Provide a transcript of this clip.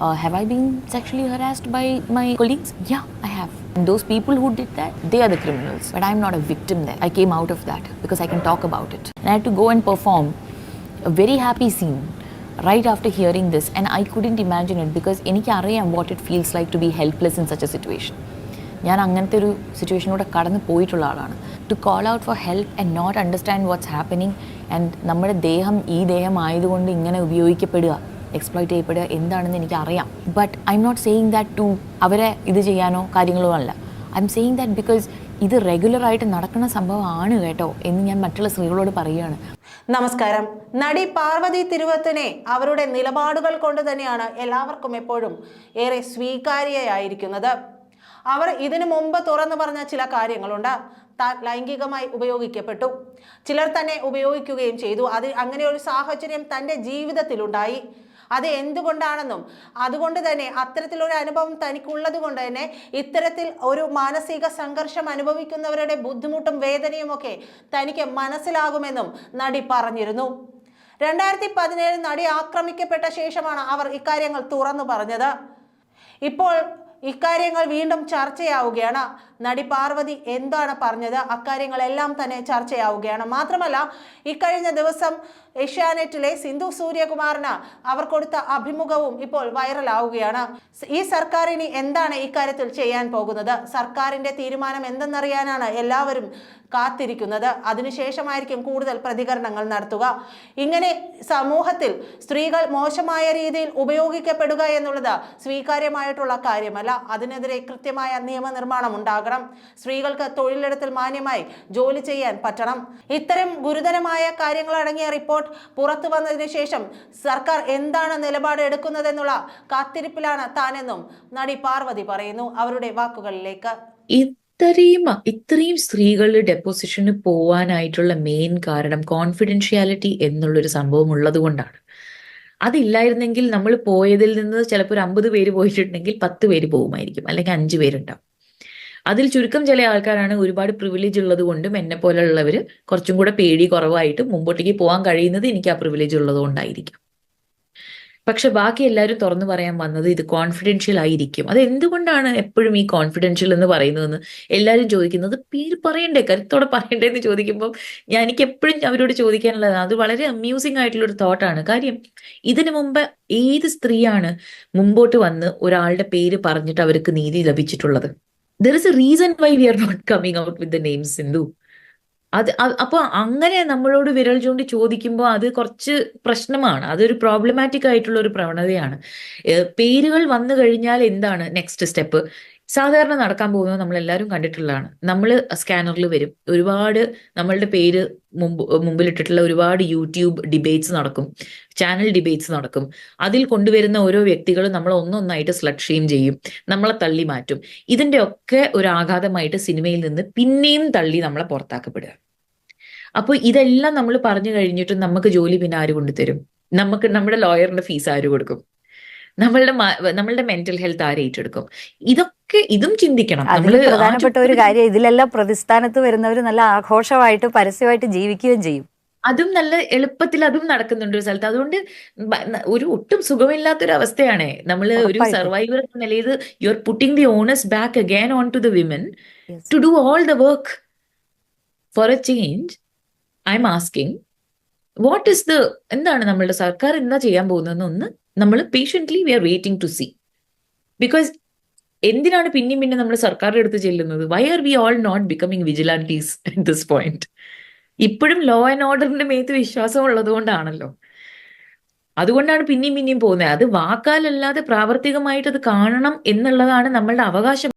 Uh, have I been sexually harassed by my colleagues? Yeah, I have. And those people who did that, they are the criminals. But I'm not a victim there. I came out of that because I can talk about it. And I had to go and perform a very happy scene right after hearing this. And I couldn't imagine it because എനിക്കറിയാം what it feels like to be helpless in such a situation. ഞാൻ അങ്ങനത്തെ ഒരു സിറ്റുവേഷനിലൂടെ കടന്നു പോയിട്ടുള്ള ആളാണ് to call out for help and not understand what's happening and നമ്മുടെ ദേഹം ഈ ദേഹം ആയതുകൊണ്ട് ഇങ്ങനെ ഉപയോഗിക്കപ്പെടുക എക്സ്പ്ലോയിറ്റ് ചെയ്യപ്പെടുക എന്താണെന്ന് എനിക്ക് അറിയാം but I'm not saying that to അവരെ ഇത് ചെയ്യാനോ കാര്യങ്ങളോ അല്ല. I'm saying that because ഇത് റെഗുലറായിട്ട് നടക്കുന്ന സംഭവമാണ് കേട്ടോ എന്ന് ഞാൻ മറ്റുള്ള സ്ത്രീകളോട് പറയുകയാണ്. നമസ്കാരം. നടി പാർവതി തിരുവത്തിനെ അവരുടെ നിലപാടുകൾ കൊണ്ട് തന്നെയാണ് എല്ലാവർക്കും എപ്പോഴും ഏറെ സ്വീകാര്യയായിരിക്കുന്നത്. അവർ ഇതിനു മുമ്പ് തുറന്നു പറഞ്ഞ ചില കാര്യങ്ങളുണ്ട്. താൻ ലൈംഗികമായി ഉപയോഗിക്കപ്പെട്ടു. ചിലർ തന്നെ ഉപയോഗിക്കുകയും ചെയ്തു. അത് അങ്ങനെ ഒരു സാഹചര്യം തന്റെ ജീവിതത്തിലുണ്ടായി. അത് എന്തുകൊണ്ടാണെന്നും അതുകൊണ്ട് തന്നെ അത്തരത്തിലൊരു അനുഭവം തനിക്കുള്ളത് കൊണ്ട് തന്നെ ഇത്തരത്തിൽ ഒരു മാനസിക സംഘർഷം അനുഭവിക്കുന്നവരുടെ ബുദ്ധിമുട്ടും വേദനയും ഒക്കെ തനിക്ക് മനസ്സിലാകുമെന്നും നടി പറഞ്ഞിരുന്നു. രണ്ടായിരത്തി പതിനേഴ് നടി ആക്രമിക്കപ്പെട്ട ശേഷമാണ് അവർ ഇക്കാര്യങ്ങൾ തുറന്നു പറഞ്ഞത്. ഇപ്പോൾ ഇക്കാര്യങ്ങൾ വീണ്ടും ചർച്ചയാവുകയാണ്. നടി പാർവതി എന്താണ് പറഞ്ഞത്? അക്കാര്യങ്ങളെല്ലാം തന്നെ ചർച്ചയാവുകയാണ്. മാത്രമല്ല ഇക്കഴിഞ്ഞ ദിവസം ഏഷ്യാനെറ്റിലെ സിന്ധു സൂര്യകുമാറിന് അവർ കൊടുത്ത അഭിമുഖവും ഇപ്പോൾ വൈറലാവുകയാണ്. ഈ സർക്കാർ ഇനി എന്താണ് ഇക്കാര്യത്തിൽ ചെയ്യാൻ പോകുന്നത്? സർക്കാരിന്റെ തീരുമാനം എന്തെന്നറിയാനാണ് എല്ലാവരും കാത്തിരിക്കുന്നത്. അതിനുശേഷമായിരിക്കും കൂടുതൽ പ്രതികരണങ്ങൾ നടത്തുക. ഇങ്ങനെ സമൂഹത്തിൽ സ്ത്രീകൾ മോശമായ രീതിയിൽ ഉപയോഗിക്കപ്പെടുക എന്നുള്ളത് സ്വീകാര്യമായിട്ടുള്ള കാര്യമല്ല. അതിനെതിരെ കൃത്യമായ നിയമനിർമ്മാണം ഉണ്ടാകണം. സ്ത്രീകൾക്ക് തൊഴിലിടത്തിൽ മാന്യമായി ജോലി ചെയ്യാൻ പറ്റണം. ഇത്തരം ഗുരുതരമായ കാര്യങ്ങളടങ്ങിയ റിപ്പോർട്ട് പുറത്തു വന്നതിന് ശേഷം സർക്കാർ എന്താണ് നിലപാട് എടുക്കുന്നതെന്നുള്ള കാത്തിരിപ്പിലാണ് താനെന്നും നടി പാർവതി പറയുന്നു. അവരുടെ വാക്കുകളിലേക്ക്. ഇത്രയും ഇത്രയും സ്ത്രീകൾ ഡെപ്പോസിഷന് പോവാനായിട്ടുള്ള മെയിൻ കാരണം കോൺഫിഡൻഷ്യാലിറ്റി എന്നുള്ളൊരു സംഭവം ഉള്ളത് കൊണ്ടാണ് അതില്ലായിരുന്നെങ്കിൽ നമ്മൾ പോയതിൽ നിന്ന് ചിലപ്പോൾ ഒരു അമ്പത് പേര് പോയിട്ടുണ്ടെങ്കിൽ പത്ത് പേര് പോകുമായിരിക്കും അല്ലെങ്കിൽ അഞ്ച് പേരുണ്ടാവും. അതിൽ ചുരുക്കം ചില ആൾക്കാരാണ് ഒരുപാട് പ്രിവിലേജ് ഉള്ളത് കൊണ്ടും എന്നെ പോലെയുള്ളവർ കുറച്ചും കൂടെ പേടി കുറവായിട്ട് മുമ്പോട്ടേക്ക് പോകാൻ കഴിയുന്നത് എനിക്ക് ആ പ്രിവിലേജ് ഉള്ളത് കൊണ്ടായിരിക്കും. പക്ഷെ ബാക്കി എല്ലാവരും തുറന്നു പറയാൻ വന്നത് ഇത് കോൺഫിഡൻഷ്യൽ ആയിരിക്കും. അത് എന്തുകൊണ്ടാണ് എപ്പോഴും ഈ കോൺഫിഡൻഷ്യൽ എന്ന് പറയുന്നതെന്ന് എല്ലാവരും ചോദിക്കുന്നത്? പേര് പറയണ്ടേ? കരുത്തോടെ പറയണ്ടേ എന്ന് ചോദിക്കുമ്പോൾ ഞാൻ എനിക്ക് എപ്പോഴും അവരോട് ചോദിക്കാനുള്ളത് അത് വളരെ അമ്യൂസിംഗ് ആയിട്ടുള്ള ഒരു തോട്ടാണ് കാര്യം ഇതിനു മുമ്പ് ഏത് സ്ത്രീയാണ് മുമ്പോട്ട് വന്ന് ഒരാളുടെ പേര് പറഞ്ഞിട്ട് അവർക്ക് നീതി ലഭിച്ചിട്ടുള്ളത്? There is a reason why we are not coming out with the name Sindhu അത് അപ്പൊ അങ്ങനെ നമ്മളോട് വിരൽ ചൂണ്ടി ചോദിക്കുമ്പോൾ അത് കുറച്ച് പ്രശ്നമാണ്. അതൊരു പ്രോബ്ലമാറ്റിക് ആയിട്ടുള്ള ഒരു പ്രവണതയാണ് പേരുകൾ വന്നു കഴിഞ്ഞാൽ എന്താണ് നെക്സ്റ്റ് സ്റ്റെപ്പ് സാധാരണ നടക്കാൻ പോകുന്നത് നമ്മൾ എല്ലാവരും കണ്ടിട്ടുള്ളതാണ്. നമ്മൾ സ്കാനറിൽ വരും. ഒരുപാട് നമ്മളുടെ പേര് മുമ്പ് മുമ്പിലിട്ടിട്ടുള്ള ഒരുപാട് യൂട്യൂബ് ഡിബേറ്റ്സ് നടക്കും. ചാനൽ ഡിബേറ്റ്സ് നടക്കും. അതിൽ കൊണ്ടുവരുന്ന ഓരോ വ്യക്തികളും നമ്മൾ ഒന്നൊന്നായിട്ട് സ്ലഡ് ഷെയിം ചെയ്യും. നമ്മളെ തള്ളി മാറ്റും. ഇതിന്റെ ഒക്കെ ഒരു ആഘാതമായിട്ട് സിനിമയിൽ നിന്ന് പിന്നെയും തള്ളി നമ്മളെ പുറത്താക്കപ്പെടുക. അപ്പോൾ ഇതെല്ലാം നമ്മൾ പറഞ്ഞു കഴിഞ്ഞിട്ട് നമുക്ക് ജോലി പിന്നെ ആര് കൊണ്ടുതരും? നമുക്ക് നമ്മുടെ ലോയറിന്റെ ഫീസ് ആര് കൊടുക്കും? നമ്മളുടെ നമ്മളുടെ മെന്റൽ ഹെൽത്ത് ആര് ഏറ്റെടുക്കും? ഇതൊക്കെ ഇതും ചിന്തിക്കണം. അതിൽ പ്രധാനപ്പെട്ട ഒരു കാര്യം ഇതിലെല്ലാം പ്രതിസ്ഥാനത്ത് വരുന്നവർ നല്ല ആഘോഷമായിട്ട് പരസ്യമായിട്ട് ജീവിക്കുകയും ചെയ്യും. അതും നല്ല എളുപ്പത്തിൽ അതും നടക്കുന്നുണ്ട് ഒരു സ്ഥലത്ത്. അതുകൊണ്ട് ഒരു ഒട്ടും സുഖമില്ലാത്തൊരു അവസ്ഥയാണ് നമ്മൾ ഒരു. സർവൈവർ എന്ന നിലയിൽ you are putting the honours back again on to the women. To do all the work for a change I'm asking what is the എന്താണ് നമ്മളുടെ സർക്കാർ എന്താ ചെയ്യാൻ പോകുന്നതെന്ന് ഒന്ന് നമ്മൾ patiently we are waiting to see because എന്തിനാണ് പിന്നെയും പിന്നെ നമ്മൾ സർക്കാരിന്റെ അടുത്ത് ചെല്ലുന്നത്? Why are we all not becoming vigilantes at this point ഇപ്പോഴും ലോ ആൻഡ് ഓർഡറിന്റെ മേത്ത് വിശ്വാസം ഉള്ളത് കൊണ്ടാണല്ലോ. അതുകൊണ്ടാണ് പിന്നെയും പിന്നെയും പോകുന്നത്. അത് വാക്കാലല്ലാതെ പ്രാവർത്തികമായിട്ട് അത് കാണണം എന്നുള്ളതാണ് നമ്മളുടെ അവകാശം.